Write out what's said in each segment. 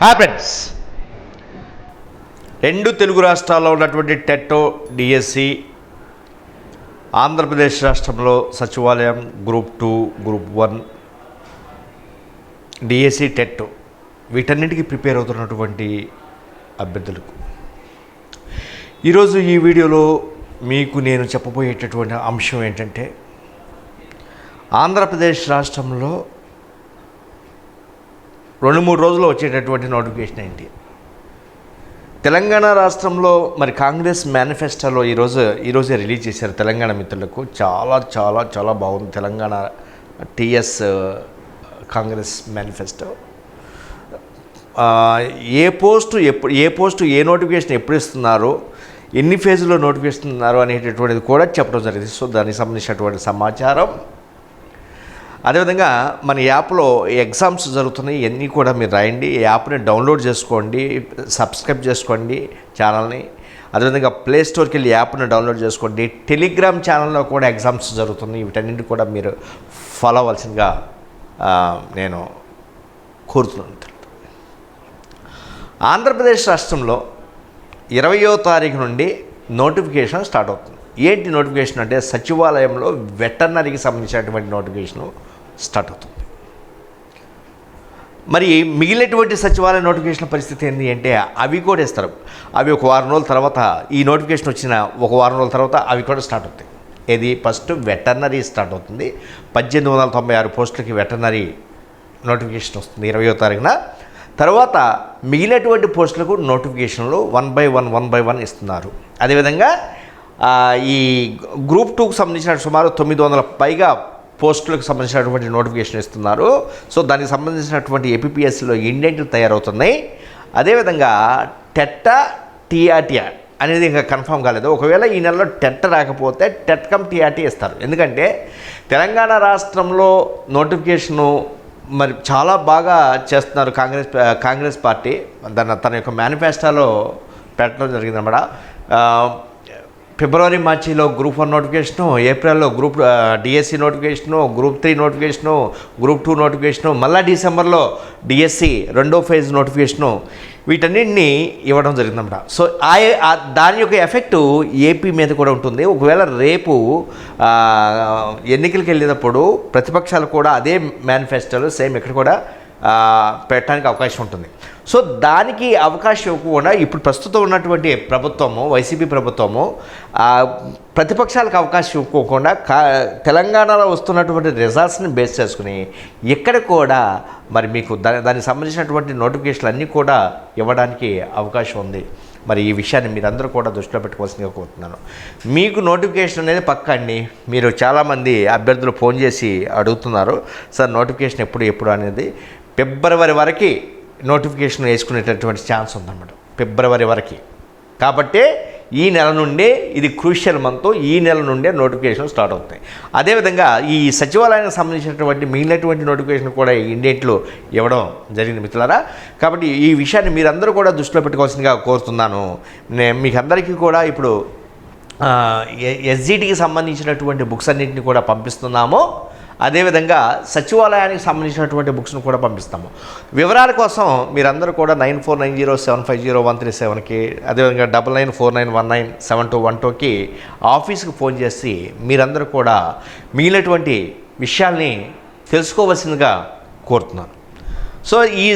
Hi friends రెండు తెలుగు రాష్ట్రాల్లో ఉన్నటువంటి టెట్టో డిఎస్సి ఆంధ్రప్రదేశ్ రాష్ట్రంలో సచివాలయం group two group one DSC TET వీటన్నిటికీ ప్రిపేర్ అవుతున్నటువంటి అభ్యర్థులకు. ఈరోజు ఈ వీడియోలో మీకు నేను చెప్పబోయేటటువంటి అంశం ఏంటంటే ఆంధ్రప్రదేశ్ రాష్ట్రంలో రెండు మూడు రోజుల్లో వచ్చేటటువంటి నోటిఫికేషన్ ఏంటి తెలంగాణ రాష్ట్రంలో మరి కాంగ్రెస్ మేనిఫెస్టోలో ఈరోజు ఈరోజే రిలీజ్ చేశారు తెలంగాణ మిత్రులకు. చాలా చాలా చాలా బాగుంది. తెలంగాణ టీఎస్ కాంగ్రెస్ మేనిఫెస్టో ఏ పోస్టు ఎప్పుడు ఏ పోస్టు ఏ నోటిఫికేషన్ ఎప్పుడు ఇస్తున్నారు ఎన్ని ఫేజ్లో నోటిఫికేషన్ ఇస్తున్నారు అనేటటువంటిది కూడా చెప్పడం జరిగింది. సో దానికి సంబంధించినటువంటి సమాచారం అదేవిధంగా మన యాప్లో ఎగ్జామ్స్ జరుగుతున్నాయి ఇవన్నీ కూడా మీరు రాయండి. ఈ యాప్ని డౌన్లోడ్ చేసుకోండి సబ్స్క్రైబ్ చేసుకోండి ఛానల్ని. అదేవిధంగా ప్లే స్టోర్కి వెళ్ళి యాప్ని డౌన్లోడ్ చేసుకోండి. టెలిగ్రామ్ ఛానల్లో కూడా ఎగ్జామ్స్ జరుగుతున్నాయి. వీటన్నింటి కూడా మీరు ఫాలో అవ్వాల్సిందిగా నేను కోరుతున్నాను. ఆంధ్రప్రదేశ్ రాష్ట్రంలో ఇరవయో తారీఖు నుండి నోటిఫికేషన్ స్టార్ట్ అవుతుంది. ఏంటి నోటిఫికేషన్ అంటే సచివాలయంలో వెటర్నరీకి సంబంధించినటువంటి నోటిఫికేషన్. స్టార్ట్ అవుతుంది. మరి మిగిలినటువంటి సచివాలయ నోటిఫికేషన్ పరిస్థితి ఏంటి అంటే అవి కూడా ఇస్తారు. అవి ఒక వారం రోజుల తర్వాత ఈ నోటిఫికేషన్ వచ్చిన ఒక వారం రోజుల తర్వాత అవి కూడా స్టార్ట్ అవుతాయి. ఇది ఫస్ట్ వెటర్నరీ స్టార్ట్ అవుతుంది. పద్దెనిమిది వందల తొంభై ఆరు పోస్టులకి వెటర్నరీ నోటిఫికేషన్ వస్తుంది ఇరవయో తారీఖున. తర్వాత మిగిలినటువంటి పోస్టులకు నోటిఫికేషన్లు one by one one by one ఇస్తున్నారు. అదేవిధంగా ఈ గ్రూప్ టూకు సంబంధించిన సుమారు తొమ్మిది వందల పైగా పోస్టులకు సంబంధించినటువంటి నోటిఫికేషన్ ఇస్తున్నారు. సో దానికి సంబంధించినటువంటి ఏపీఎస్సిలో ఇండెంట్లు తయారవుతున్నాయి. అదేవిధంగా టెట్ట టీఆర్టీఆ అనేది ఇంకా కన్ఫామ్ కాలేదు. ఒకవేళ ఈ నెలలో టెట్ రాకపోతే టెట్ కమ్ టీఆర్టీ ఇస్తారు. ఎందుకంటే తెలంగాణ రాష్ట్రంలో నోటిఫికేషను మరి చాలా బాగా చేస్తున్నారు కాంగ్రెస్ కాంగ్రెస్ పార్టీ. తన తన యొక్క మేనిఫెస్టోలో పెట్టడం జరిగిందన్నమాట. ఫిబ్రవరి మార్చిలో గ్రూప్ వన్ నోటిఫికేషను ఏప్రిల్లో group DSC notification group three notification group two notification మళ్ళీ డిసెంబర్లో డిఎస్సి రెండో ఫేజ్ నోటిఫికేషను వీటన్నిటిని ఇవ్వడం జరిగిందన్నమాట. సో ఆ దాని యొక్క ఎఫెక్ట్ ఏపీ మీద కూడా ఉంటుంది. ఒకవేళ రేపు ఎన్నికలకు వెళ్ళేటప్పుడు ప్రతిపక్షాలు కూడా అదే మేనిఫెస్టోలో సేమ్ ఇక్కడ కూడా పెట్టడానికి అవకాశం ఉంటుంది. సో దానికి అవకాశం ఇవ్వకుండా ఇప్పుడు ప్రస్తుతం ఉన్నటువంటి ప్రభుత్వము వైసీపీ ప్రభుత్వము ప్రతిపక్షాలకు అవకాశం ఇవ్వకుండా కా తెలంగాణలో వస్తున్నటువంటి రిజల్ట్స్ని బేస్ చేసుకుని ఇక్కడ కూడా మరి మీకు దాని దానికి సంబంధించినటువంటి నోటిఫికేషన్లు అన్నీ కూడా ఇవ్వడానికి అవకాశం ఉంది. మరి ఈ విషయాన్ని మీరందరూ కూడా దృష్టిలో పెట్టుకోవాల్సిందిగా కోరుతున్నాను. మీకు నోటిఫికేషన్ అనేది పక్క అండి? మీరు చాలామంది అభ్యర్థులు ఫోన్ చేసి అడుగుతున్నారు. సార్ నోటిఫికేషన్ ఎప్పుడు ఎప్పుడు అనేది ఫిబ్రవరి వరకు నోటిఫికేషన్ వేసుకునేటటువంటి ఛాన్స్ ఉందన్నమాట ఫిబ్రవరి వరకు. కాబట్టి ఈ నెల నుండే ఇది క్రూషియల్ మంత్ ఈ నెల నుండే నోటిఫికేషన్ స్టార్ట్ అవుతాయి. అదేవిధంగా ఈ సచివాలయానికి సంబంధించినటువంటి మిగిలినటువంటి నోటిఫికేషన్ కూడా ఇండెంట్లు ఇవ్వడం జరిగింది మిత్రులారా. కాబట్టి ఈ విషయాన్ని మీరందరూ కూడా దృష్టిలో పెట్టుకోవాల్సిందిగా కోరుతున్నాను. నేను మీకు అందరికీ కూడా ఇప్పుడు ఎస్జిటికి సంబంధించినటువంటి బుక్స్ అన్నింటినీ కూడా పంపిస్తున్నాము. అదేవిధంగా సచివాలయానికి సంబంధించినటువంటి బుక్స్ను కూడా పంపిస్తాము. వివరాల కోసం మీరందరూ కూడా nine four nine zero seven five zero one three సెవెన్కి అదేవిధంగా double nine four nine one nine seven two one టూకి ఆఫీస్కి ఫోన్ చేసి మీరందరూ కూడా మిగిలినటువంటి విషయాల్ని తెలుసుకోవాల్సిందిగా కోరుతున్నాను. సో ఈ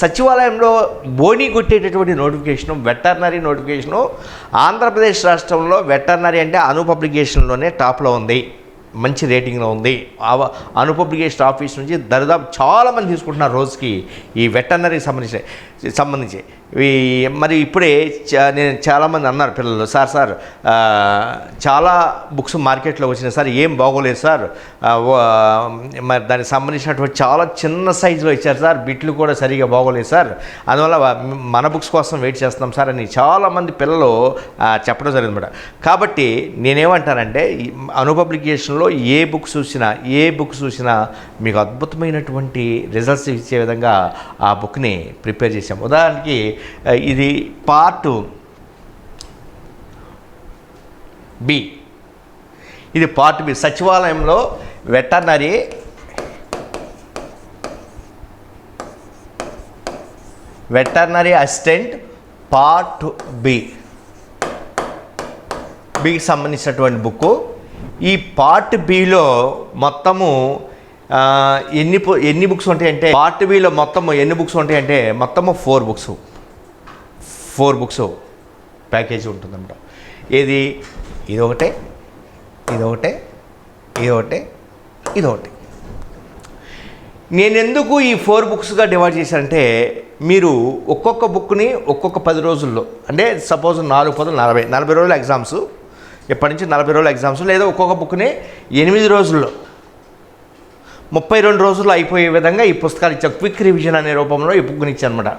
సచివాలయంలో బోని కొట్టేటటువంటి నోటిఫికేషను వెటర్నరీ నోటిఫికేషను ఆంధ్రప్రదేశ్ రాష్ట్రంలో వెటర్నరీ అంటే అను పబ్లికేషన్లోనే టాప్లో ఉంది. మంచి రేటింగ్లో ఉంది. అనుపబ్లికేషన్ ఆఫీస్ నుంచి దరిదాపు చాలామంది తీసుకుంటున్నారు రోజుకి ఈ వెటర్నరీకి సంబంధించి సంబంధించి. ఈ మరి ఇప్పుడే నేను చాలామంది అన్నారు పిల్లలు సార్ సార్ చాలా బుక్స్ మార్కెట్లో వచ్చినాయి సార్ ఏం బాగోలేదు సార్. మరి దానికి సంబంధించినటువంటి చాలా చిన్న సైజులో ఇచ్చారు సార్ బిట్లు కూడా సరిగా బాగోలేదు సార్. అందువల్ల మన బుక్స్ కోసం వెయిట్ చేస్తున్నాం సార్ అని చాలామంది పిల్లలు చెప్పడం జరిగింది కాబట్టి నేనేమంటానంటే అనుపబ్లికేషన్లో అను పబ్లికేషన్లో ఏ బుక్ చూసినా ఏ బుక్ చూసినా మీకు అద్భుతమైనటువంటి రిజల్ట్స్ ఇచ్చే విధంగా ఆ బుక్ని ప్రిపేర్ చేసాం ఉదాహరణకి ఇది పార్ట్ బి ఇది పార్ట్ బి సచివాలయంలో veterinary veterinary assistant part B బికి సంబంధించినటువంటి బుక్ ఈ పార్ట్ బిలో మొత్తము ఎన్ని ఎన్ని బుక్స్ ఉంటాయంటే పార్ట్ బిలో మొత్తము ఎన్ని బుక్స్ ఉంటాయంటే మొత్తము four books. Four books package ఉంటుందన్నమాట. ఏది? ఇదొకటే ఇదొకటే ఇదొకటే ఇదొకటి. నేను ఎందుకు ఈ ఫోర్ బుక్స్గా డివైడ్ చేశానంటే మీరు ఒక్కొక్క బుక్ని ఒక్కొక్క పది రోజుల్లో అంటే సపోజ్ నాలుగు పదులు నలభై నలభై రోజుల ఎగ్జామ్స్ ఇప్పటి నుంచి నలభై రోజుల ఎగ్జామ్స్ లేదా ఒక్కొక్క బుక్ని ఎనిమిది రోజుల్లో ముప్పై రెండు రోజుల్లో అయిపోయే విధంగా ఈ పుస్తకాలు ఇచ్చా. క్విక్ రివిజన్ అనే రూపంలో ఈ బుక్ని ఇచ్చానమాట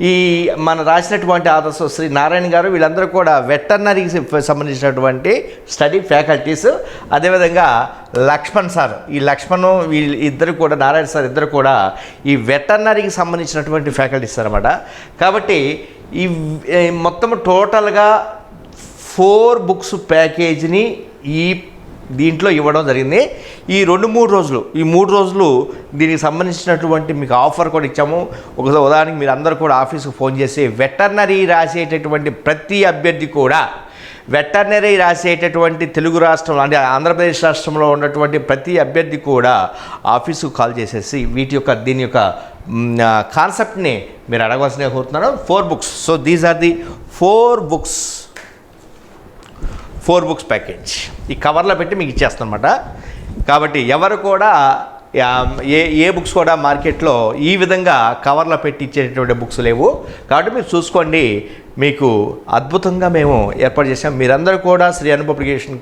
ఈ మన రాసినటువంటి ఆదర్శ శ్రీ నారాయణ గారు వీళ్ళందరూ కూడా వెటర్నరీకి సంబంధించినటువంటి స్టడీ ఫ్యాకల్టీస్ అదేవిధంగా లక్ష్మణ్ సార్. ఈ లక్ష్మణ్ వీళ్ళు ఇద్దరు కూడా నారాయణ సార్ ఇద్దరు కూడా ఈ వెటర్నరీకి సంబంధించినటువంటి ఫ్యాకల్టీస్ అనమాట కాబట్టి ఈ మొత్తం టోటల్గా ఫోర్ బుక్స్ ప్యాకేజీని ఈ దీంట్లో ఇవ్వడం జరిగింది. ఈ రెండు మూడు రోజులు ఈ మూడు రోజులు దీనికి సంబంధించినటువంటి మీకు ఆఫర్ కూడా ఇచ్చాము. ఒక ఉదాహరణకి మీరు అందరూ కూడా ఆఫీస్కి ఫోన్ చేసి వెటర్నరీ రాసేటటువంటి ప్రతి అభ్యర్థి కూడా వెటర్నరీ రాసేటటువంటి తెలుగు రాష్ట్రం అంటే ఆంధ్రప్రదేశ్ రాష్ట్రంలో ఉన్నటువంటి ప్రతి అభ్యర్థి కూడా ఆఫీసుకు కాల్ చేసేసి వీటి యొక్క దీని యొక్క కాన్సెప్ట్ని మీరు అడగవలసిన కోరుతున్నాను. Four books. So these are the four books four books package. ఈ కవర్లో పెట్టి మీకు ఇచ్చేస్తాను అనమాట కాబట్టి ఎవరు కూడా ఏ ఏ బుక్స్ కూడా మార్కెట్లో ఈ విధంగా కవర్లో పెట్టి ఇచ్చేటటువంటి బుక్స్ లేవు. కాబట్టి మీరు చూసుకోండి మీకు అద్భుతంగా మేము ఏర్పాటు చేసాం మీరందరూ కూడా శ్రీ అను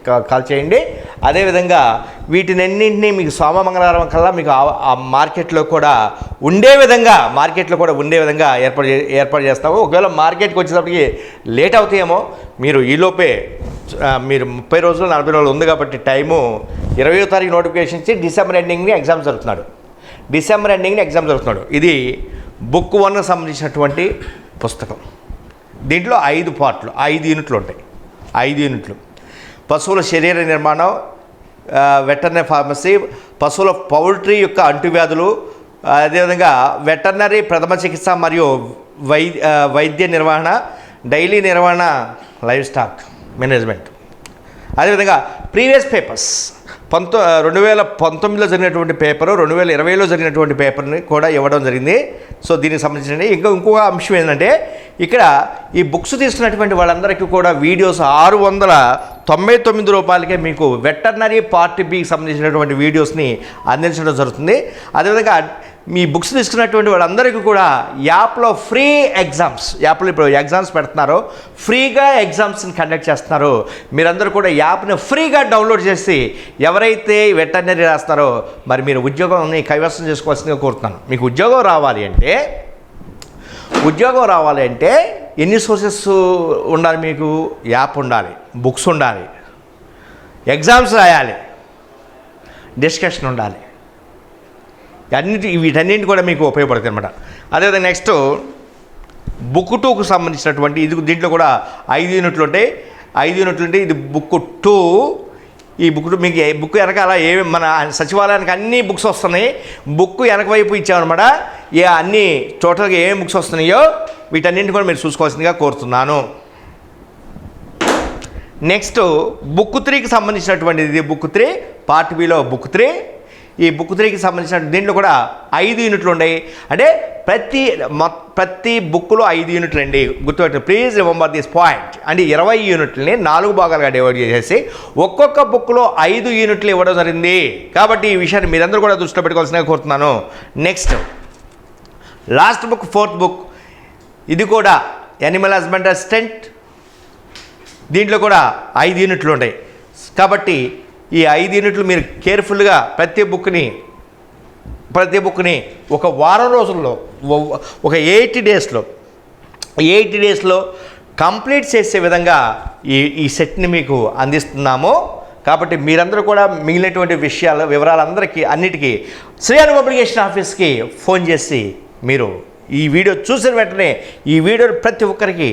కాల్ చేయండి. అదేవిధంగా వీటినన్నింటినీ మీకు సోమ మంగళవారం కల్లా మీకు ఆ- మార్కెట్లో కూడా ఉండే విధంగా మార్కెట్లో కూడా ఉండే విధంగా ఏర్పాటు చే- ఏర్పాటు చేస్తాము. ఒకవేళ మార్కెట్కి వచ్చేటప్పటికి లేట్ అవుతాయేమో మీరు ఈలోపే మీరు ముప్పై రోజులు నలభై రోజులు ఉంది కాబట్టి టైము ఇరవయో తారీఖు నోటిఫికేషన్ ఇచ్చి డిసెంబర్ ఎండింగ్ని ఎగ్జామ్ జరుగుతున్నాడు. డిసెంబర్ ఎండింగ్ని ఎగ్జామ్ జరుగుతున్నాడు. ఇది బుక్ వన్కి సంబంధించినటువంటి పుస్తకం. దీంట్లో ఐదు పార్ట్లు ఐదు యూనిట్లు ఉంటాయి. ఐదు యూనిట్లు. పశువుల శరీర నిర్మాణం వెటర్నరీ ఫార్మసీ పశువుల పౌల్ట్రీ యొక్క అంటువ్యాధులు అదేవిధంగా వెటర్నరీ ప్రథమ చికిత్స మరియు వై వైద్య నిర్వహణ డైలీ నిర్వహణ లైవ్ స్టాక్ మేనేజ్మెంట్. అదేవిధంగా ప్రీవియస్ పేపర్స్. పంతొ రెండు వేల పంతొమ్మిదిలో జరిగినటువంటి పేపరు రెండు వేల ఇరవైలో జరిగినటువంటి పేపర్ని కూడా ఇవ్వడం జరిగింది. సో దీనికి సంబంధించిన ఇంకా ఇంకొక అంశం ఏంటంటే ఇక్కడ ఈ బుక్స్ తీసుకున్నటువంటి వాళ్ళందరికీ కూడా వీడియోస్ ఆరు వందల తొంభై తొమ్మిది రూపాయలకే మీకు వెటర్నరీ పార్ట్ బికి సంబంధించినటువంటి వీడియోస్ని అందించడం జరుగుతుంది. అదేవిధంగా మీ బుక్స్ తీసుకున్నటువంటి వాళ్ళందరికీ కూడా యాప్లో ఫ్రీ ఎగ్జామ్స్ యాప్లో ఇప్పుడు ఎగ్జామ్స్ పెడుతున్నారు. ఫ్రీగా ఎగ్జామ్స్ని కండక్ట్ చేస్తున్నారు. మీరందరూ కూడా యాప్ని ఫ్రీగా డౌన్లోడ్ చేసి ఎవరైతే వెటర్నరీ రాస్తారో మరి మీరు ఉద్యోగాన్ని కైవసం చేసుకోవాల్సిందిగా కోరుతున్నాను. మీకు ఉద్యోగం రావాలి అంటే ఉద్యోగం రావాలి అంటే ఎన్ని సోర్సెస్ ఉండాలి మీకు? యాప్ ఉండాలి బుక్స్ ఉండాలి ఎగ్జామ్స్ రాయాలి డిస్కషన్ ఉండాలి. అన్నిటి వీటన్నింటి కూడా మీకు ఉపయోగపడుతుంది అనమాట అదేవిధంగా నెక్స్ట్ బుక్ టూకు సంబంధించినటువంటి ఇది దీంట్లో కూడా ఐదు యూనిట్లు ఉంటాయి. ఐదు యూనిట్లు ఉంటే ఇది బుక్ టూ. ఈ బుక్ టూ మీకు బుక్ వెనకాల ఏ మన సచివాలయానికి అన్ని బుక్స్ వస్తున్నాయి. బుక్ వెనక వైపు ఇచ్చామన్నమాట. ఏ అన్ని టోటల్గా ఏమేమి బుక్స్ వస్తున్నాయో వీటన్నింటి కూడా మీరు చూసుకోవాల్సిందిగా కోరుతున్నాను. నెక్స్ట్ బుక్ త్రీకి సంబంధించినటువంటిది ఇది బుక్ త్రీ పార్ట్ బిలో బుక్ త్రీ ఈ బుక్ త్రీకి సంబంధించిన దీంట్లో కూడా ఐదు యూనిట్లు ఉన్నాయి. అంటే ప్రతి ప్రతి బుక్లో ఐదు యూనిట్లు అండి. గుర్తుపెట్టు ప్లీజ్ రిమెంబర్ దిస్ పాయింట్ అంటే ఇరవై యూనిట్లని నాలుగు భాగాలుగా డివైడ్ చేసేసి ఒక్కొక్క బుక్లో ఐదు యూనిట్లు ఇవ్వడం జరిగింది. కాబట్టి ఈ విషయాన్ని మీరందరూ కూడా దృష్టిలో పెట్టుకోవాల్సిన కోరుతున్నాను. Next last book fourth book ఇది కూడా యానిమల్ హస్బెండ్ అసిస్టెంట్ దీంట్లో కూడా ఐదు యూనిట్లు ఉంటాయి. కాబట్టి ఈ ఐదు యూనిట్లు మీరు కేర్ఫుల్గా ప్రతి బుక్ని ప్రతి బుక్ని ఒక వారం రోజుల్లో ఒక ఎయిటీ డేస్లో ఎయిటీ డేస్లో కంప్లీట్ చేసే విధంగా ఈ ఈ సెట్ని మీకు అందిస్తున్నాము. కాబట్టి మీరందరూ కూడా మిగిలినటువంటి విషయాలు వివరాలందరికీ అన్నిటికీ శ్రీయాను పబ్లికేషన్ ఆఫీస్కి ఫోన్ చేసి మీరు ఈ వీడియో చూసిన వెంటనే ఈ వీడియోని ప్రతి ఒక్కరికి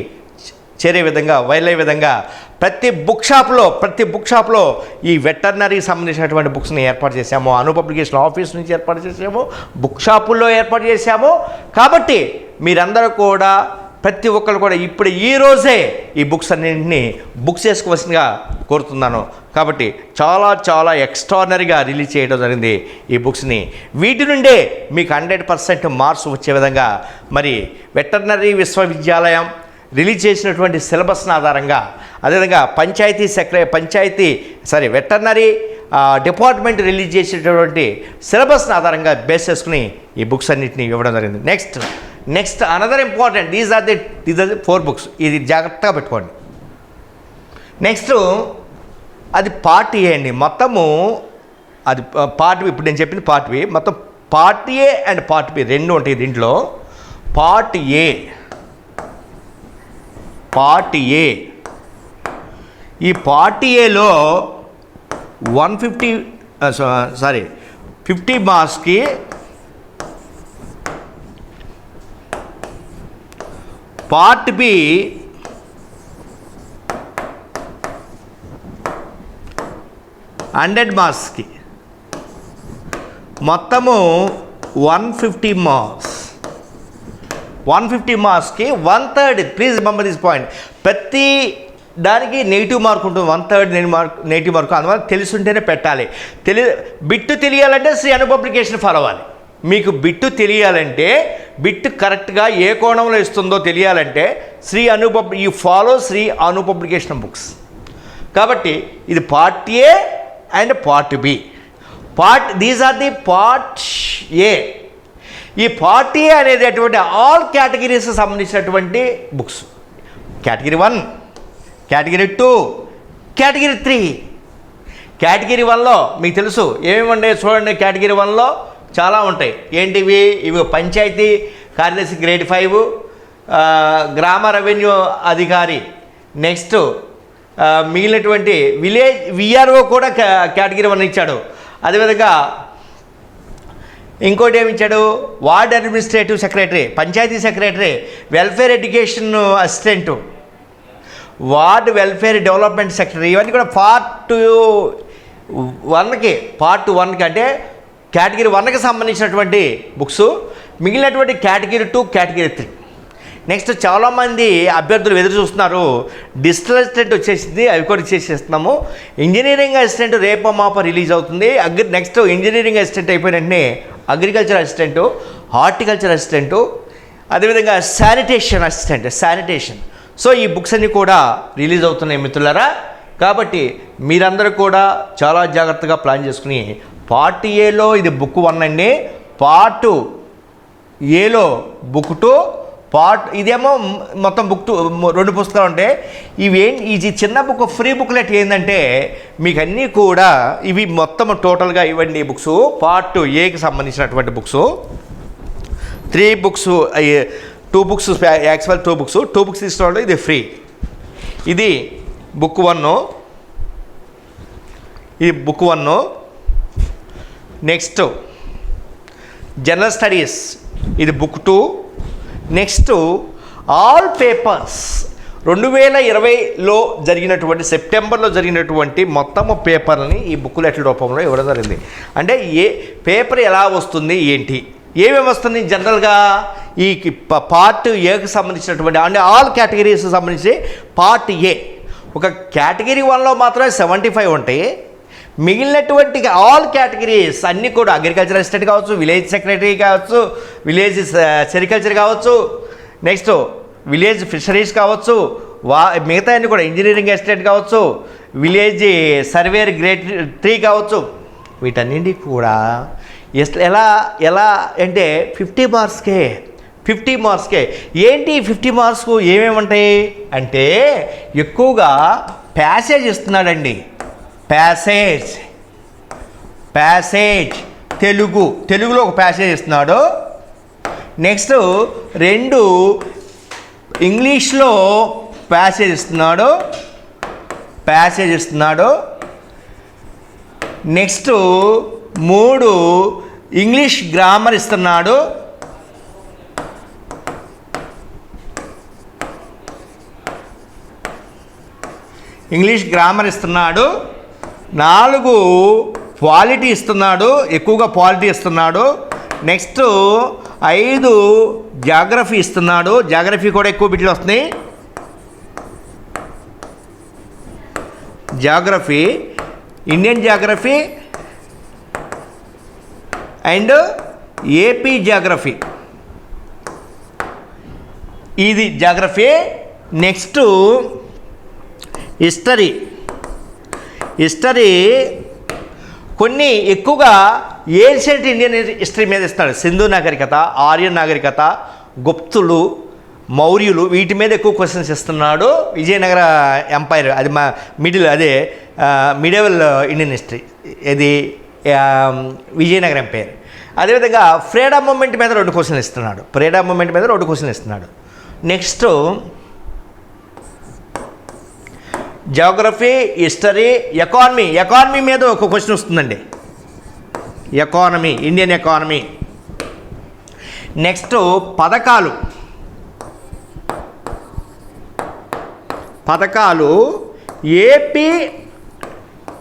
చేరే విధంగా వైలే విధంగా ప్రతి బుక్ షాప్లో ప్రతి బుక్ షాప్లో ఈ వెటర్నరీకి సంబంధించినటువంటి బుక్స్ని ఏర్పాటు చేశాము. అను పబ్లికేషన్ ఆఫీస్ నుంచి ఏర్పాటు చేసాము బుక్ షాపుల్లో ఏర్పాటు చేశాము. కాబట్టి మీరందరూ కూడా ప్రతి ఒక్కరు కూడా ఇప్పుడు ఈ రోజే ఈ బుక్స్ అన్నింటినీ బుక్ చేసుకోవాల్సిందిగా కోరుతున్నాను. కాబట్టి చాలా చాలా ఎక్స్ట్రానరీగా రిలీజ్ చేయడం జరిగింది ఈ బుక్స్ని వీటి నుండే మీకు హండ్రెడ్ పర్సెంట్ మార్క్స్ వచ్చే విధంగా మరి వెటర్నరీ విశ్వవిద్యాలయం రిలీజ్ చేసినటువంటి సిలబస్ని ఆధారంగా అదేవిధంగా panchayat secretary panchayat sorry veterinary department release చేసేటటువంటి సిలబస్ని ఆధారంగా బేస్ చేసుకుని ఈ బుక్స్ అన్నింటినీ ఇవ్వడం జరిగింది. Next next another important these are the these are the four books ఇది జాగ్రత్తగా పెట్టుకోండి. నెక్స్ట్ అది పార్ట్ ఏ అండి. మొత్తము అది పార్ట్ ఇప్పుడు నేను చెప్పింది పార్ట్ బి మొత్తం part A and part B రెండు ఉంటాయి దీంట్లో. Part A part A. ఈ పార్ట్ ఏలో వన్ ఫిఫ్టీ సారీ ఫిఫ్టీ మార్క్స్కి పార్ట్ బి హండ్రెడ్ మార్క్స్కి. మొత్తము one fifty marks. One fifty మార్క్స్కి one third please remember this point ప్రతి దానికి నెగిటివ్ మార్క్ ఉంటుంది. One third negative mark negative mark అందువల్ల తెలుసుంటేనే పెట్టాలి. తెలి బిట్టు తెలియాలంటే శ్రీ అను పబ్లికేషన్ ఫాలో అవ్వాలి. మీకు బిట్టు తెలియాలంటే బిట్టు కరెక్ట్గా ఏ కోణంలో ఇస్తుందో తెలియాలంటే శ్రీ అను పబ్ ఈ follow Sri Anu publication books కాబట్టి ఇది part A and part B part these are the part A ఈ పార్టీ అనేటటువంటి అనేది అటువంటి ఆల్ కేటగిరీస్ సంబంధించినటువంటి books. Category one category two category three. Category వన్లో మీకు తెలుసు ఏమేమి ఉన్నాయి చూడండి కేటగిరీ వన్లో. చాలా ఉంటాయి. ఏంటివి? ఇవి పంచాయతీ కార్యదర్శి గ్రేడ్ ఫైవ్ గ్రామ రెవెన్యూ అధికారి. నెక్స్ట్ మిగిలినటువంటి విలేజ్ విఆర్ఓ కూడా కేటగిరీ వన్ ఇచ్చాడు. అదేవిధంగా ఇంకోటి ఏమి ఇచ్చాడు? Ward administrative secretary panchayat secretary welfare education assistant ward welfare development secretary. ఇవన్నీ కూడా పార్ట్ వన్కి పార్ట్ వన్కి అంటే కేటగిరీ వన్కి సంబంధించినటువంటి బుక్స్. మిగిలినటువంటి category two category three. Next చాలామంది అభ్యర్థులు ఎదురు చూస్తున్నారు. డిజిటల్ అసిస్టెంట్ వచ్చేసింది అవి కూడా చేసేస్తున్నాము. ఇంజనీరింగ్ అసిస్టెంట్ రేపో మాప రిలీజ్ అవుతుంది. అగ్రి నెక్స్ట్ ఇంజనీరింగ్ అసిస్టెంట్ అయిపోయిన వెంటనే అగ్రికల్చర్ అసిస్టెంటు హార్టికల్చర్ అసిస్టెంటు అదేవిధంగా శానిటేషన్ అసిస్టెంట్ శానిటేషన్. సో ఈ బుక్స్ అన్నీ కూడా రిలీజ్ అవుతున్నాయి మిత్రులారా. కాబట్టి మీరందరూ కూడా చాలా జాగ్రత్తగా ప్లాన్ చేసుకుని పార్ట్ ఏలో ఇది బుక్ వన్ అండి. పార్ట్ ఏలో బుక్ టూ పార్ట్ ఇదేమో మొత్తం బుక్ రెండు పుస్తకాలు ఉంటాయి ఇవి ఏం ఇది చిన్న బుక్ ఫ్రీ బుక్లెట్ ఏంటంటే మీకు అన్నీ కూడా ఇవి మొత్తం టోటల్గా ఇవ్వండి బుక్స్. పార్ట్ ఏకి సంబంధించినటువంటి books. Three books two books actual two books. Two books తీసుకోవడం ఇది ఫ్రీ. ఇది బుక్ వన్. ఇది book one. Next general studies. ఇది book two. Next all papers రెండు వేల ఇరవైలో జరిగినటువంటి సెప్టెంబర్లో జరిగినటువంటి మొత్తము పేపర్ని ఈ బుక్లెట్ల రూపంలో ఇవ్వడం జరిగింది. అంటే ఏ పేపర్ ఎలా వస్తుంది ఏంటి? ఏమేమి వస్తుంది జనరల్గా? ఈ పార్ట్ ఏకి సంబంధించినటువంటి అంటే ఆల్ కేటగిరీస్ సంబంధించి పార్ట్ ఏ. ఒక కేటగిరీ వన్లో మాత్రమే సెవెంటీ ఫైవ్ ఉంటాయి. మిగిలినటువంటి ఆల్ కేటగిరీస్ అన్నీ కూడా అగ్రికల్చర్ అసిస్టెంట్ కావచ్చు విలేజ్ సెక్రటరీ కావచ్చు విలేజ్ సెరికల్చర్ uh, కావచ్చు నెక్స్ట్ విలేజ్ ఫిషరీస్ కావచ్చు వా మిగతా అన్ని కూడా ఇంజనీరింగ్ అసిస్టెంట్ కావచ్చు విలేజ్ సర్వేర్ గ్రేట్ త్రీ కావచ్చు వీటన్నింటి కూడా ఎలా ఎలా అంటే ఫిఫ్టీ మార్క్స్కే ఫిఫ్టీ మార్క్స్కే ఏంటి ఫిఫ్టీ మార్క్స్కు ఏమేమి ఉంటాయి? అంటే ఎక్కువగా ప్యాసేజ్ ఇస్తున్నాడండి. Passage passage Telugu. తెలుగులో ఒక ప్యాసేజ్ ఇస్తున్నాడు. నెక్స్ట్ రెండు ఇంగ్లీష్లో ప్యాసేజ్ ఇస్తున్నాడు. ప్యాసేజ్ ఇస్తున్నాడు. నెక్స్ట్ మూడు ఇంగ్లీష్ గ్రామర్ ఇస్తున్నాడు. ఇంగ్లీష్ గ్రామర్ ఇస్తున్నాడు. నాలుగు క్వాలిటీ ఇస్తున్నాడు ఎక్కువగా క్వాలిటీ ఇస్తున్నాడు. నెక్స్ట్ ఐదు జాగ్రఫీ ఇస్తున్నాడు. జాగ్రఫీ కూడా ఎక్కువ బిట్లు వస్తున్నాయి. Geography Indian geography and AP geography. ఇది జాగ్రఫీ. Next history. హిస్టరీ కొన్ని ఎక్కువగా ఏన్షియంట్ ఇండియన్ హిస్టరీ మీద ఇస్తాడు. సింధు నాగరికత ఆర్యన్ నాగరికత గుప్తులు మౌర్యులు వీటి మీద ఎక్కువ క్వశ్చన్స్ ఇస్తున్నాడు విజయనగర ఎంపైర్ అది మా మిడిల్ అదే మిడవల్ ఇండియన్ హిస్టరీ ఇది విజయనగర ఎంపైర్ అదేవిధంగా ఫ్రీడమ్ మూమెంట్ మీద రెండు క్వశ్చన్లు ఇస్తున్నాడు. ఫ్రీడమ్ మూమెంట్ మీద రెండు క్వశ్చన్లు ఇస్తున్నాడు. Next geography history economy economy మీద ఒక క్వశ్చన్ వస్తుందండి. ఎకానమీ ఇండియన్ ఎకానమీ నెక్స్ట్ పథకాలు. పథకాలు ఏపీ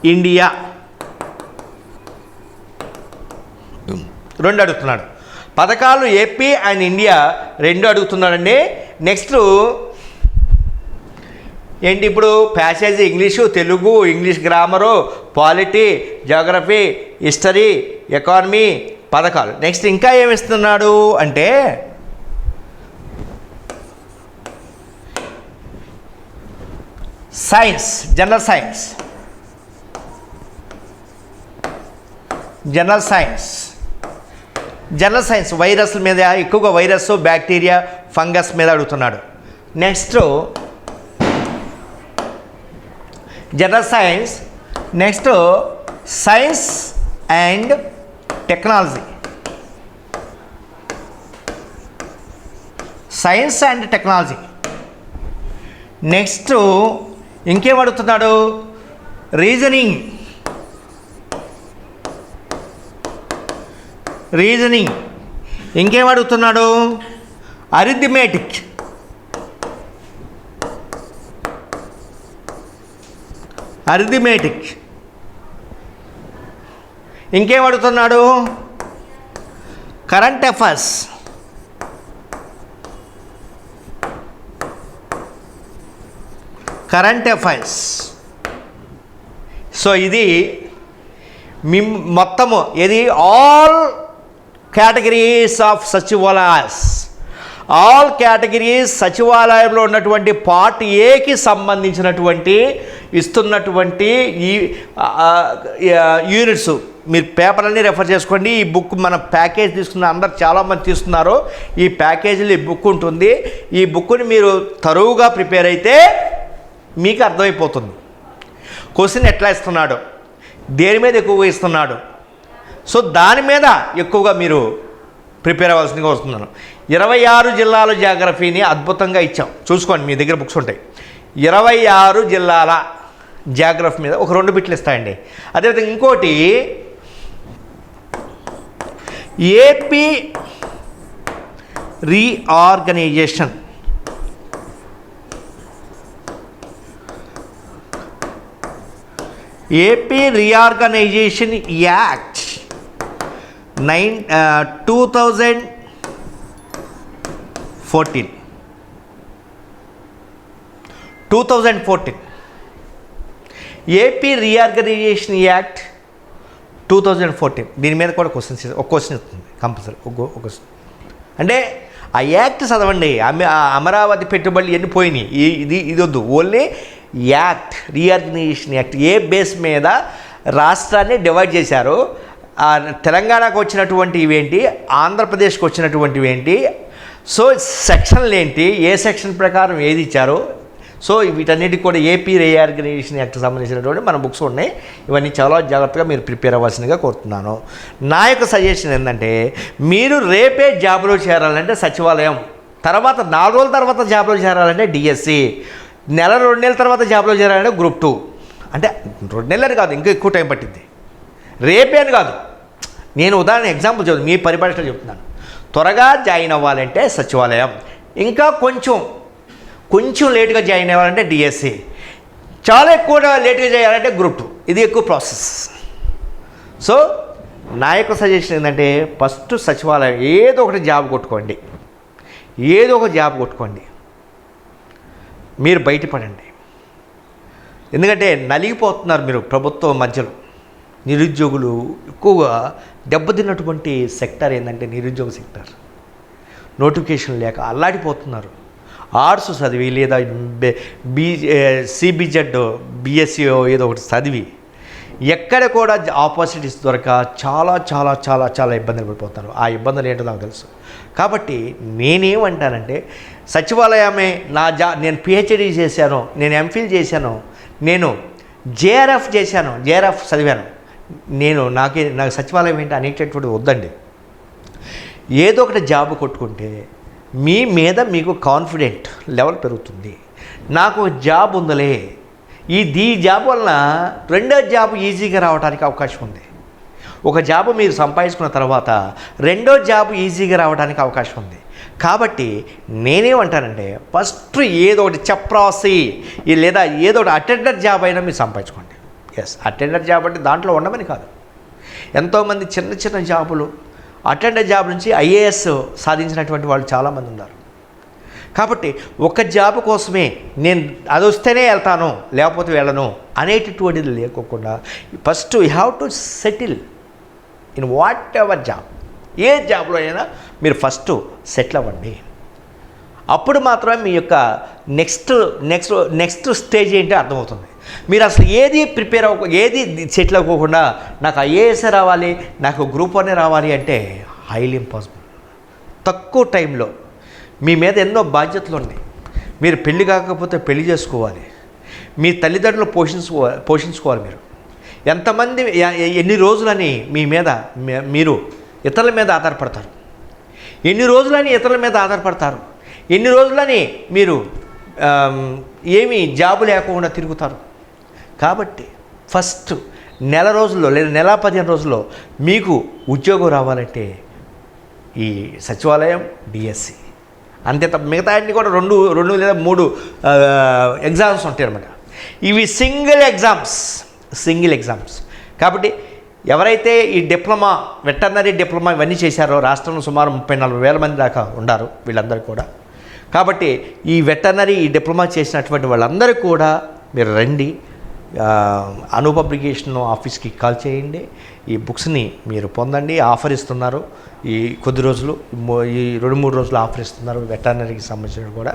ఇండియా రెండు అడుగుతున్నాడు. పథకాలు ఏపీ అండ్ ఇండియా రెండు అడుగుతున్నాడండి. నెక్స్ట్ ఏంటి ఇప్పుడు passage English Telugu English grammar polity geography history economy పథకాలు. నెక్స్ట్ ఇంకా ఏమిస్తున్నాడు అంటే science general science. General science. General science వైరస్ల మీద ఎక్కువగా వైరస్ బ్యాక్టీరియా ఫంగస్ మీద అడుగుతున్నాడు. Next general science next science and technology science and technology next ఇంకేం అడుగుతున్నాడు? రీజనింగ్ రీజనింగ్ ఇంకేం అడుగుతున్నాడు? Arithmetic arithmetic. ఇంకేం అడుగుతున్నాడు current affairs. Current affairs. So ఇది మి మొత్తము ఇది ఆల్ కేటగిరీస్ ఆఫ్ సచివాలయాస్. ఆల్ కేటగిరీస్ సచివాలయంలో ఉన్నటువంటి పార్ట్ ఏకి సంబంధించినటువంటి ఇస్తున్నటువంటి ఈ యూనిట్స్ మీరు పేపర్ అన్నీ రెఫర్ చేసుకోండి. ఈ బుక్ మన ప్యాకేజ్ తీసుకున్న అందరు చాలామంది తీసుకున్నారు ఈ ప్యాకేజీలో ఈ బుక్ ఉంటుంది. ఈ బుక్ని మీరు తరువుగా ప్రిపేర్ అయితే మీకు అర్థమైపోతుంది. క్వశ్చన్ ఎట్లా ఇస్తున్నాడు? దేని మీద ఎక్కువగా ఇస్తున్నాడు? సో దాని మీద ఎక్కువగా మీరు ప్రిపేర్ అవ్వాల్సిందిగా వస్తున్నాను. ఇరవై ఆరు జిల్లాల జాగ్రఫీని అద్భుతంగా ఇచ్చాం. చూసుకోండి మీ దగ్గర బుక్స్ ఉంటాయి. ఇరవై ఆరు జిల్లాల జాగ్రఫీ మీద ఒక రెండు బిట్లు ఇస్తాయండి. అదేవిధంగా ఇంకోటి AP reorganisation AP reorganisation act nine two thousand fourteen two thousand fourteen AP reorganisation act two thousand fourteen దీని మీద కూడా క్వశ్చన్స్ ఒక క్వశ్చన్ ఇస్తుంది కంపల్సరీ ఒక క్వశ్చన్ అంటే ఆ యాక్ట్ చదవండి. అమ ఆ అమరావతి పెట్టుబడులు ఎన్ని పోయినాయి? ఇది ఇది వద్దు. ఓన్లీ యాక్ట్ రీఆర్గనైజేషన్ యాక్ట్ ఏ బేస్ మీద రాష్ట్రాన్ని డివైడ్ చేశారు? తెలంగాణకు వచ్చినటువంటి ఇవేంటి? ఆంధ్రప్రదేశ్కి వచ్చినటువంటివి ఏంటి సో సెక్షన్లు ఏంటి? ఏ సెక్షన్ ప్రకారం ఏది ఇచ్చారో? సో వీటన్నిటికి కూడా ఏపీ రీఆర్గనైజేషన్ యాక్ట్ సంబంధించినటువంటి మన బుక్స్ ఉన్నాయి. ఇవన్నీ చాలా జాగ్రత్తగా మీరు ప్రిపేర్ అవ్వాల్సిందిగా కోరుతున్నాను. నా యొక్క సజెషన్ ఏంటంటే మీరు రేపే జాబ్లో చేరాలంటే సచివాలయం తర్వాత నాలుగు రోజుల తర్వాత జాబ్లో చేరాలంటే డిఎస్సి నెల రెండు నెలల తర్వాత జాబ్లో చేరాలంటే గ్రూప్ టూ. అంటే రెండు నెలలని కాదు ఇంకా ఎక్కువ టైం పట్టింది రేపే అని కాదు. నేను ఉదాహరణ ఎగ్జాంపుల్ చెప్తాను మీ పరిభాషలో చెప్తున్నాను. త్వరగా జాయిన్ అవ్వాలంటే సచివాలయం. ఇంకా కొంచెం కొంచెం లేట్గా జాయిన్ అవ్వాలంటే డిఎస్సి. చాలా ఎక్కువ లేట్గా చేయాలంటే గ్రూప్ టూ. ఇది ఎక్కువ ప్రాసెస్. సో నా యొక్క సజెషన్ ఏంటంటే ఫస్ట్ సచివాలయం ఏదో ఒకటి జాబ్ కొట్టుకోండి. ఏదో ఒక జాబ్ కొట్టుకోండి. మీరు బయటపడండి. ఎందుకంటే నలిగిపోతున్నారు మీరు ప్రభుత్వం మధ్యలో. నిరుద్యోగులు ఎక్కువగా దెబ్బతిన్నటువంటి సెక్టర్ ఏంటంటే నిరుద్యోగ సెక్టర్. నోటిఫికేషన్ లేక అల్లాడిపోతున్నారు. ఆర్ట్స్ చదివి లేదా బీ సిబిజెడ్ బిఎస్సి ఏదో ఒకటి చదివి ఎక్కడ కూడా ఆపర్చునిటీస్ దొరక చాలా చాలా చాలా చాలా ఇబ్బందులు పడిపోతారు. ఆ ఇబ్బందులు ఏంటో నాకు తెలుసు. కాబట్టి నేనేమంటానంటే సచివాలయమే నా జా నేను పిహెచ్డీ చేశాను నేను ఎంఫిల్ చేశాను నేను జేఆర్ఎఫ్ చేశాను జేఆర్ఎఫ్ చదివాను. నేను నాకే నాకు సచివాలయం ఏంటి అనేటటువంటి వద్దండి. ఏదో ఒకటి జాబ్ కొట్టుకుంటే మీ మీద మీకు కాన్ఫిడెంట్ లెవెల్ పెరుగుతుంది. నాకు జాబ్ ఉందలే. ఈ దీ జాబ్ వలన రెండో జాబ్ ఈజీగా రావడానికి అవకాశం ఉంది. ఒక జాబ్ మీరు సంపాదించుకున్న తర్వాత రెండో జాబ్ ఈజీగా రావడానికి అవకాశం ఉంది. కాబట్టి నేనేమంటానంటే ఫస్ట్ ఏదో ఒకటి చప్రాసి లేదా ఏదో ఒకటి అటెండర్ జాబ్ అయినా మీరు సంపాదించుకోండి. ఎస్ అటెండర్ జాబ్ అంటే దాంట్లో ఉండమని కాదు. ఎంతోమంది చిన్న చిన్న జాబులు అటెండర్ జాబ్ నుంచి ఐఏఎస్ సాధించినటువంటి వాళ్ళు చాలామంది ఉన్నారు. కాబట్టి ఒక జాబ్ కోసమే నేను అది వస్తేనే వెళ్తాను లేకపోతే వెళ్ళను అనేటటువంటిది లేకోకుండా first you have to settle in whatever job. ఏ జాబ్లో అయినా మీరు ఫస్ట్ సెటిల్ అవ్వండి. అప్పుడు మాత్రమే మీ యొక్క నెక్స్ట్ నెక్స్ట్ నెక్స్ట్ స్టేజ్ ఏంటో అర్థమవుతుంది. మీరు అసలు ఏది ప్రిపేర్ అవ్వ ఏది సెటిల్ అవ్వకుండా నాకు ఐఏఎస్ రావాలి నాకు గ్రూప్ వన్ రావాలి అంటే హైలీ ఇంపాసిబుల్ తక్కువ టైంలో మీ మీద ఎన్నో బాధ్యతలు ఉన్నాయి. మీరు పెళ్ళి కాకపోతే పెళ్ళి చేసుకోవాలి. మీ తల్లిదండ్రులు పోషించుకో పోషించుకోవాలి మీరు. ఎంతమంది ఎన్ని రోజులని మీ మీద మీ- మీరు ఇతరుల మీద ఆధారపడతారు? ఎన్ని రోజులని ఇతరుల మీద ఆధారపడతారు? ఎన్ని రోజులని మీరు ఏమీ జాబు లేకుండా తిరుగుతారు? కాబట్టి ఫస్ట్ నెల రోజుల్లో లేదా నెల పదిహేను రోజుల్లో మీకు ఉద్యోగం రావాలంటే ఈ సచివాలయం డిఎస్సి అంతే తప్ప మిగతా అన్ని కూడా రెండు రెండు లేదా మూడు ఎగ్జామ్స్ ఉంటాయి అనమాట ఇవి సింగిల్ ఎగ్జామ్స్ సింగిల్ ఎగ్జామ్స్ కాబట్టి ఎవరైతే ఈ డిప్లొమా వెటర్నరీ డిప్లొమా ఇవన్నీ చేశారో రాష్ట్రంలో సుమారు ముప్పై నలభై వేల మంది దాకా ఉన్నారు వీళ్ళందరూ కూడా. కాబట్టి ఈ వెటర్నరీ ఈ డిప్లొమా చేసినటువంటి వాళ్ళందరూ కూడా మీరు రండి. ఆ, అను పబ్లికేషన్ ఆఫీస్కి కాల్ చేయండి. ఈ బుక్స్ని మీరు పొందండి ఆఫర్ ఇస్తున్నారు. ఈ కొద్ది రోజులు ఈ రెండు మూడు రోజులు ఆఫర్ ఇస్తున్నారు వెటర్నరీకి సంబంధించిన కూడా.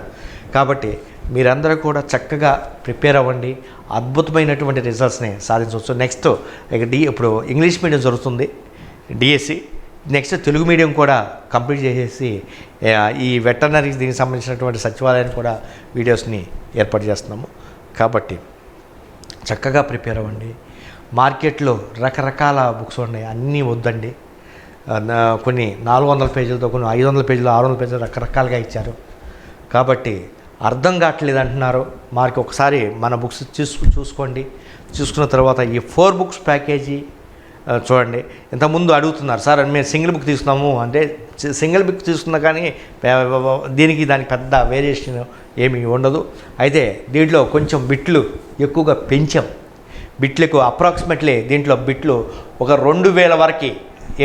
కాబట్టి మీరందరూ కూడా చక్కగా ప్రిపేర్ అవ్వండి. అద్భుతమైనటువంటి రిజల్ట్స్ని సాధించవచ్చు. నెక్స్ట్ ఇక డి ఇప్పుడు ఇంగ్లీష్ మీడియం జరుగుతుంది డిఎస్సి. నెక్స్ట్ తెలుగు మీడియం కూడా కంప్లీట్ చేసేసి ఈ వెటర్నరీ దీనికి సంబంధించినటువంటి సచివాలయాన్ని కూడా వీడియోస్ని ఏర్పాటు చేస్తున్నాము. కాబట్టి చక్కగా ప్రిపేర్ అవ్వండి. మార్కెట్లో రకరకాల బుక్స్ ఉన్నాయి అన్నీ వద్దండి. కొన్ని నాలుగు వందల పేజీలతో కొన్ని ఐదు వందల పేజీలు ఆరు వందల పేజీలు రకరకాలుగా ఇచ్చారు. కాబట్టి అర్థం కావట్లేదు అంటున్నారు. మార్కి ఒకసారి మన బుక్స్ చూసు చూసుకోండి. చూసుకున్న తర్వాత ఈ ఫోర్ బుక్స్ ప్యాకేజీ చూడండి. ఇంతకుముందు అడుగుతున్నారు సార్ మేము సింగిల్ బుక్ తీసుకున్నాము. అంటే సింగిల్ బుక్ తీసుకున్నా కానీ దీనికి దానికి పెద్ద వేరియేషన్ ఏమీ ఉండదు. అయితే దీంట్లో కొంచెం బిట్లు ఎక్కువగా పెంచాం. బిట్లకు అప్రాక్సిమేట్లీ దీంట్లో బిట్లు ఒక రెండు వేల వరకు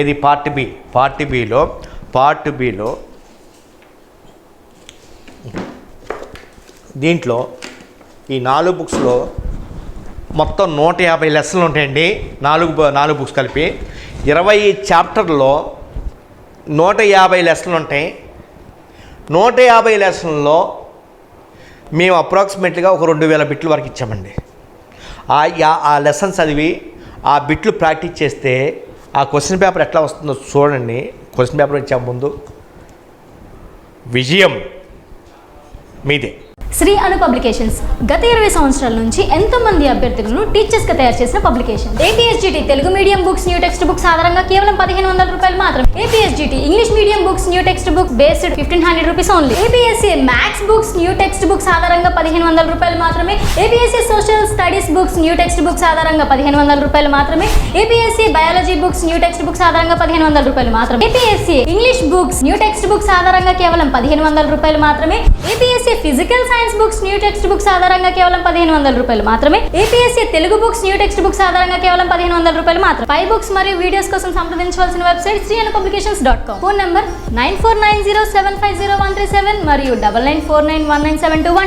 ఏది పార్ట్ బి పార్ట్ బిలో పార్ట్ బిలో దీంట్లో ఈ నాలుగు బుక్స్లో మొత్తం నూట యాభై లెసన్లు ఉంటాయండి. నాలుగు నాలుగు బుక్స్ కలిపి. ఇరవై చాప్టర్లో నూట యాభై లెసన్లు ఉంటాయి. నూట యాభై లెసన్లో మేము అప్రాక్సిమేట్లీగా ఒక రెండు వేల బిట్ల వరకు ఇచ్చామండి. ఆ యా- ఆ లెసన్ చదివి ఆ బిట్లు ప్రాక్టీస్ చేస్తే ఆ క్వశ్చన్ పేపర్ ఎట్లా వస్తుందో చూడండి. క్వశ్చన్ పేపర్ వచ్చే ముందు విజయం మీదే. శ్రీ అను పబ్లికేషన్స్. గత ఇరవై సంవత్సరాల నుంచి ఎంతో మంది అభ్యర్థులను టీచర్స్గా తయారు చేసిన publication. APSGT Telugu medium books new textbooks ఆధారంగా కేవలం పదిహేను వందల రూపాయలు మాత్రం APSGT English medium books new textbook based fifteen hundred rupees only. APSC maths books new textbooks ఆధారంగా పదిహేను వందల రూపాయలు మాత్రమే. APSC social studies books new textbooks ఆధారంగా పదిహేను వందల రూపాయలు మాత్రమే. APSC biology books new textbooks ఆధారంగా పదిహేను వందల రూపాయలు మాత్రమే. APSC English books new textbooks ఆధారంగా కేవలం పదిహేను వందల రూపాయలు మాత్రమే. APSC physical science science books new textbooks ఆధారంగా కేవలం పదిహేను వందల రూపాయలు మాత్రమే. APSC Telugu books new textbooks ఆధారంగా కేవలం పదిహేను వందల రూపాయలు మాత్రం పై బుక్స్ మరియు వీడియోస్ కోసం సంప్రదించవలసిన website Sri Anu publications dot com phone number nine four nine zero seven five zero one three seven మరియు double nine four nine one nine seven two one